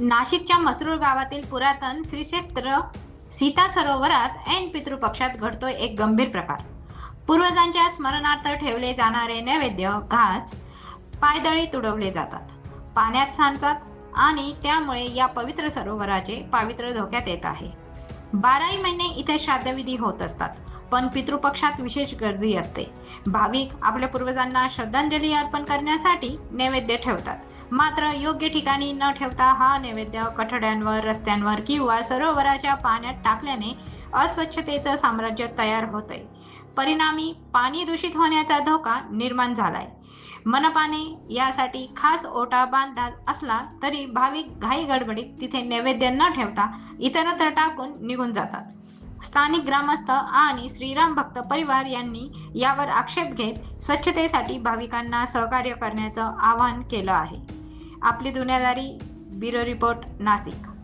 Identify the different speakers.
Speaker 1: नाशिकच्या मसरूळ गावातील पुरातन श्रीक्षेत्र सीता सरोवरात ऐन पितृपक्षात घडतोय एक गंभीर प्रकार. पूर्वजांच्या स्मरणार्थ ठेवले जाणारे नैवेद्य घास पायदळी तुडवले जातात. पाण्यात सांडतात आणि त्यामुळे या पवित्र सरोवराचे पावित्र्य धोक्यात येत आहे. बाराही महिने इथे श्राद्धविधी होत असतात पण पितृपक्षात विशेष गर्दी असते. भाविक आपल्या पूर्वजांना श्रद्धांजली अर्पण करण्यासाठी नैवेद्य ठेवतात. मात्र योग्य ठिकाणी न ठेवता हा नैवेद्य कठड्यांवर रस्त्यांवर किंवा सरोवराच्या पाण्यात टाकल्याने अस्वच्छतेचं साम्राज्य तयार होतंय. परिणामी पाणी दूषित होण्याचा धोका निर्माण झालाय. मनपाने यासाठी खास ओटा बांधला असला तरी भाविक घाई गडबडीत तिथे नैवेद्य न ठेवता इतरत्र टाकून निघून जातात. स्थानिक ग्रामस्थ आणि श्रीराम भक्त परिवार यांनी यावर आक्षेप घेत स्वच्छतेसाठी भाविकांना सहकार्य करण्याचं आवाहन केलं आहे. आपली दुनियादारी ब्युरो रिपोर्ट नाशिक.